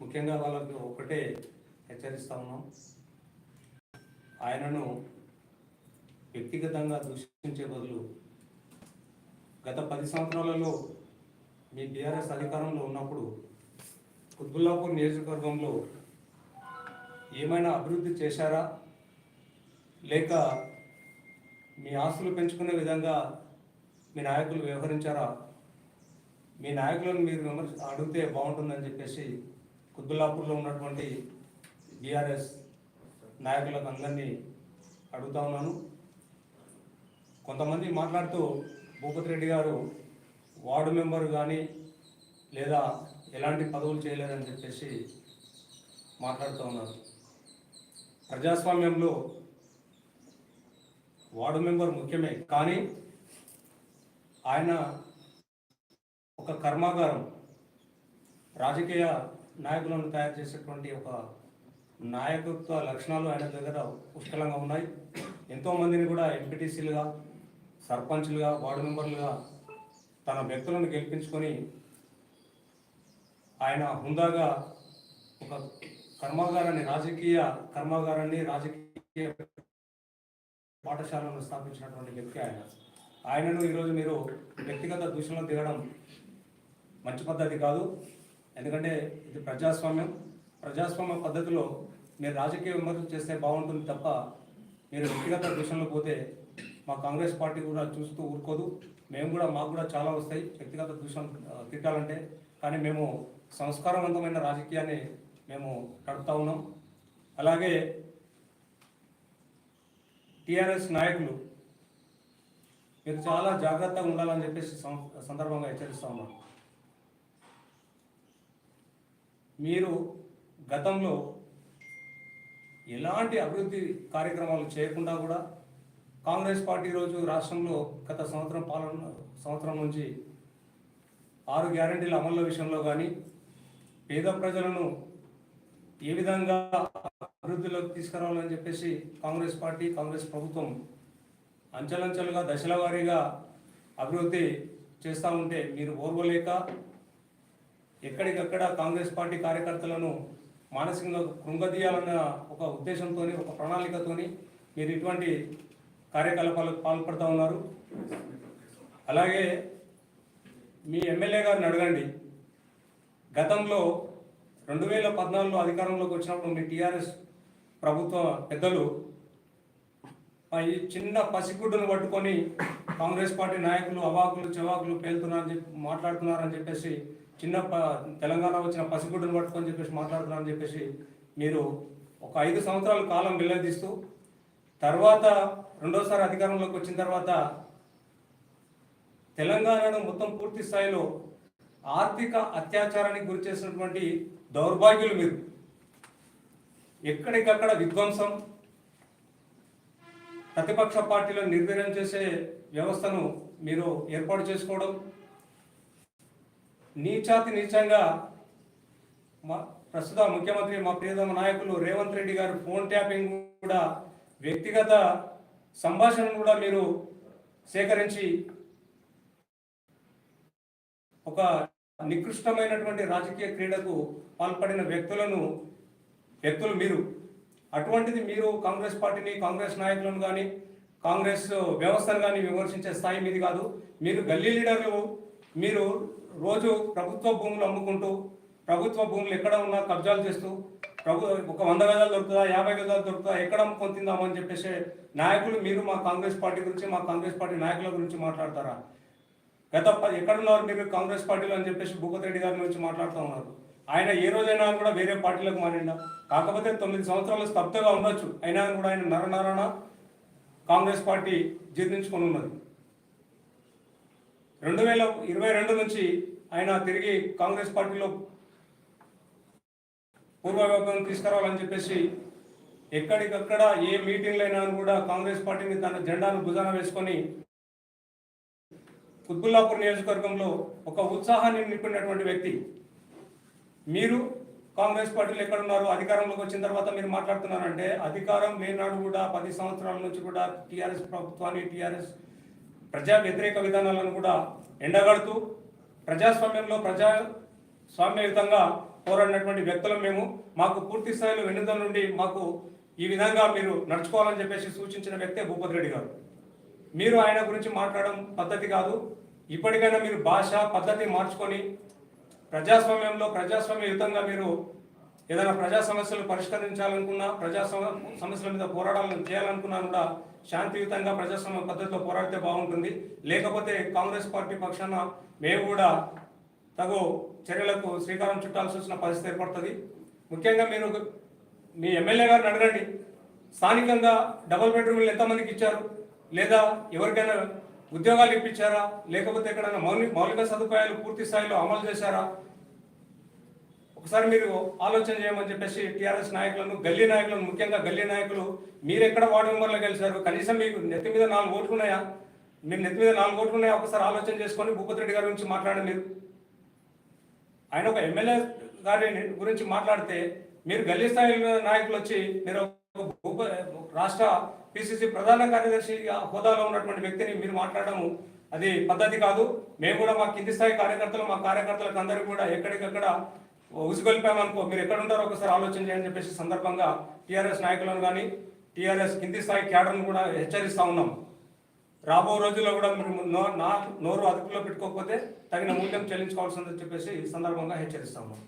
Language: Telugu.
ముఖ్యంగా వాళ్ళకి ఒకటే హెచ్చరిస్తా ఉన్నాం. ఆయనను వ్యక్తిగతంగా దూషించే బదులు గత పది సంవత్సరాలలో మీ బీఆర్ఎస్ అధికారంలో ఉన్నప్పుడు కుత్బుల్లాపూర్ నియోజకవర్గంలో ఏమైనా అభివృద్ధి చేశారా? లేక మీ ఆస్తులు పెంచుకునే విధంగా మీ నాయకులు వ్యవహరించారా? మీ నాయకులను మీరు విమర్శ అడిగితే బాగుంటుందని చెప్పేసి కుత్బుల్లాపూర్లో ఉన్నటువంటి బీఆర్ఎస్ నాయకులకు అందరినీ అడుగుతా ఉన్నాను. కొంతమంది మాట్లాడుతూ భూపతి రెడ్డి గారు వార్డు మెంబర్ కానీ లేదా ఎలాంటి పదవులు చేయలేదని చెప్పేసి మాట్లాడుతూ ఉన్నారు. ప్రజాస్వామ్యంలో వార్డు మెంబర్ ముఖ్యమే కానీ ఆయన ఒక కర్మాగారం రాజకీయ నాయకులను తయారు చేసేటువంటి ఒక నాయకత్వ లక్షణాలు ఆయన దగ్గర పుష్కలంగా ఉన్నాయి. ఎంతోమందిని కూడా ఎంపీటీసీలుగా సర్పంచ్లుగా వార్డు మెంబర్లుగా తన వ్యక్తులను గెలిపించుకొని ఆయన హుందాగా ఒక కర్మాగారాన్ని రాజకీయ కర్మాగారాన్ని రాజకీయ పాఠశాలను స్థాపించినటువంటి వ్యక్తి ఆయన. ఆయనను ఈరోజు మీరు వ్యక్తిగత దూషణలో దిగడం మంచి పద్ధతి కాదు. ఎందుకంటే ఇది ప్రజాస్వామ్యం. ప్రజాస్వామ్య పద్ధతిలో మీరు రాజకీయ విమర్శలు చేస్తే బాగుంటుంది తప్ప మీరు వ్యక్తిగత విషయంలో పోతే మా కాంగ్రెస్ పార్టీ కూడా చూస్తూ ఊరుకోదు. మేము కూడా మాకు కూడా చాలా వస్తాయి వ్యక్తిగత దూషణ తిట్టాలంటే. కానీ మేము సంస్కారవంతమైన రాజకీయాన్ని మేము నడుపుతా ఉన్నాం. అలాగే టీఆర్ఎస్ నాయకులు మీరు చాలా జాగ్రత్తగా ఉండాలని చెప్పేసి సందర్భంగా హెచ్చరిస్తా ఉన్నాం. మీరు గతంలో ఎలాంటి అభివృద్ధి కార్యక్రమాలు చేయకుండా కూడా కాంగ్రెస్ పార్టీ రోజు రాష్ట్రంలో గత సంవత్సరం పాలన సంవత్సరం నుంచి ఆరు గ్యారంటీల అమలు విషయంలో కానీ పేద ప్రజలను ఏ విధంగా అభివృద్ధిలోకి తీసుకురావాలని చెప్పేసి కాంగ్రెస్ పార్టీ కాంగ్రెస్ ప్రభుత్వం అంచెలంచెలుగా దశల వారీగా అభివృద్ధి చేస్తూ ఉంటే మీరు ఓర్వలేక ఎక్కడికక్కడ కాంగ్రెస్ పార్టీ కార్యకర్తలను మానసికంగా కృంగదీయాలన్న ఒక ఉద్దేశంతో ఒక ప్రణాళికతోని మీరు ఇటువంటి కార్యకలాపాలకు పాల్పడుతూ ఉన్నారు. అలాగే మీ ఎమ్మెల్యే గారిని అడగండి. గతంలో రెండు వేల పద్నాలుగులో అధికారంలోకి వచ్చినప్పుడు మీ టీఆర్ఎస్ ప్రభుత్వ పెద్దలు ఈ చిన్న పసిగుడ్డును పట్టుకొని కాంగ్రెస్ పార్టీ నాయకులు అవాకులు చెవాకులు పేలుతున్నారని చెప్పి మాట్లాడుతున్నారని చెప్పేసి చిన్న ప తెలంగాణ వచ్చిన పసిగుడ్డును పట్టుకొని చెప్పేసి మాట్లాడుతున్నారని చెప్పేసి మీరు ఒక ఐదు సంవత్సరాల కాలం వెల్లదీస్తూ తర్వాత రెండోసారి అధికారంలోకి వచ్చిన తర్వాత తెలంగాణను మొత్తం పూర్తి స్థాయిలో ఆర్థిక అత్యాచారానికి గురి చేసినటువంటి దౌర్భాగ్యులు మీరు. ఎక్కడికక్కడ విధ్వంసం ప్రతిపక్ష పార్టీలను నిర్వీర్యం చేసే వ్యవస్థను మీరు ఏర్పాటు చేసుకోవడం నీచాతి నీచంగా మా ప్రస్తుత ముఖ్యమంత్రి మా ప్రియతమ నాయకులు రేవంత్ రెడ్డి గారు ఫోన్ ట్యాపింగ్ కూడా వ్యక్తిగత సంభాషణను కూడా మీరు సేకరించి ఒక నికృష్టమైనటువంటి రాజకీయ క్రీడకు పాల్పడిన వ్యక్తులను వ్యక్తులు మీరు. అటువంటిది మీరు కాంగ్రెస్ పార్టీని కాంగ్రెస్ నాయకులను కానీ కాంగ్రెస్ వ్యవస్థను కానీ విమర్శించే స్థాయి మీది కాదు. మీరు గల్లీ లీడర్లు మీరు రోజు ప్రభుత్వ భూములు అమ్ముకుంటూ ప్రభుత్వ భూములు ఎక్కడ ఉన్నా కబ్జాలు చేస్తూ ప్రభు ఒక వంద గజాలు దొరుకుతుందా యాభై గజాలు దొరుకుతుందా ఎక్కడ అమ్ముకొని తిందామని చెప్పేసి నాయకులు మీరు మా కాంగ్రెస్ పార్టీ గురించి మా కాంగ్రెస్ పార్టీ నాయకుల గురించి మాట్లాడతారా? గత ఎక్కడున్నారు మీరు కాంగ్రెస్ పార్టీలో అని చెప్పేసి భూపతి రెడ్డి గారి గురించి మాట్లాడుతూ ఉన్నారు. ఆయన ఏ రోజైనా కూడా వేరే పార్టీలకు మారిండా? కాకపోతే తొమ్మిది సంవత్సరాలు స్తబ్దగా ఉండొచ్చు. అయినా కూడా ఆయన నరనరణ కాంగ్రెస్ పార్టీ జీర్ణించుకొని ఉన్నది. రెండు వేల ఇరవై రెండు నుంచి ఆయన తిరిగి కాంగ్రెస్ పార్టీలో పూర్వవైభవం తీసుకురావాలని చెప్పేసి ఎక్కడికక్కడ ఏ మీటింగ్లు అయినా కూడా కాంగ్రెస్ పార్టీని తన జెండాను భుజాన వేసుకొని కుత్బుల్లాపూర్ నియోజకవర్గంలో ఒక ఉత్సాహాన్ని నింపినటువంటి వ్యక్తి. మీరు కాంగ్రెస్ పార్టీలు ఎక్కడున్నారు అధికారంలోకి వచ్చిన తర్వాత మీరు మాట్లాడుతున్నారంటే అధికారం లేనాడు కూడా పది సంవత్సరాల నుంచి కూడా టీఆర్ఎస్ ప్రభుత్వాన్ని టీఆర్ఎస్ ప్రజా వ్యతిరేక విధానాలను కూడా ఎండగడుతూ ప్రజాస్వామ్యంలో ప్రజాస్వామ్య స్వామ్యయుతంగా పోరాడినటువంటి వ్యక్తులం మేము. మాకు పూర్తి స్థాయిలో వెన్నుదల నుండి మాకు ఈ విధంగా మీరు నడుచుకోవాలని చెప్పేసి సూచించిన వ్యక్తే భూపతి రెడ్డి గారు. మీరు ఆయన గురించి మాట్లాడడం పద్ధతి కాదు. ఇప్పటికైనా మీరు భాష పద్ధతి మార్చుకొని ప్రజాస్వామ్యంలో ప్రజాస్వామ్యయుతంగా మీరు ఏదైనా ప్రజా సమస్యలు పరిష్కరించాలనుకున్నా ప్రజా సమస్యల మీద పోరాటాలను చేయాలనుకున్నా కూడా శాంతియుతంగా ప్రజాస్వామ్య పద్ధతిలో పోరాడితే బాగుంటుంది. లేకపోతే కాంగ్రెస్ పార్టీ పక్షాన మేము కూడా తగు చర్యలకు శ్రీకారం చుట్టాల్సి వచ్చిన పరిస్థితి ఏర్పడుతుంది. ముఖ్యంగా మీరు మీ ఎమ్మెల్యే గారిని అడగండి. స్థానికంగా డబుల్ బెడ్రూమ్లు ఎంతమందికి ఇచ్చారు? లేదా ఎవరికైనా ఉద్యోగాలు ఇప్పించారా? లేకపోతే ఎక్కడైనా మౌలిక మౌలిక సదుపాయాలు పూర్తి స్థాయిలో అమలు చేశారా? ఒకసారి మీరు ఆలోచన చేయమని చెప్పేసి టీఆర్ఎస్ నాయకులను గల్లీ నాయకులను ముఖ్యంగా గల్లీ నాయకులు మీరు ఎక్కడ వార్డు మెంబర్లో గెలిచారు? కనీసం మీకు నెత్తి మీద నాలుగు ఓట్లు ఉన్నాయా? మీరు నెత్తి మీద నాలుగు ఓట్లు ఉన్నాయా? ఒకసారి ఆలోచన చేసుకొని భూపతి రెడ్డి గారి గురించి మాట్లాడండి మీరు. ఆయన ఒక ఎమ్మెల్యే గారి గురించి మాట్లాడితే మీరు గల్లీ స్థాయి నాయకులు వచ్చి మీరు భూప- రాష్ట్ర పిసిసి ప్రధాన కార్యదర్శి హోదాలో ఉన్నటువంటి వ్యక్తిని మీరు మాట్లాడడం అది పద్ధతి కాదు. మేము కూడా మా కింది స్థాయి కార్యకర్తలు మా కార్యకర్తలకు అందరికీ కూడా ఎక్కడికక్కడ ఉసుగొల్పామనుకో మీరు ఎక్కడ ఉంటారో ఒకసారి ఆలోచన చేయని చెప్పేసి సందర్భంగా టీఆర్ఎస్ నాయకులను కానీ టీఆర్ఎస్ కింది స్థాయి క్యాడర్ను కూడా హెచ్చరిస్తా ఉన్నాం. రాబో రోజుల్లో కూడా మీరు నో- నా నోరు అదుపులో పెట్టుకోకపోతే తగిన మూల్యం చెల్లించుకోవాల్సిందని చెప్పేసి ఈ సందర్భంగా హెచ్చరిస్తా ఉన్నాం.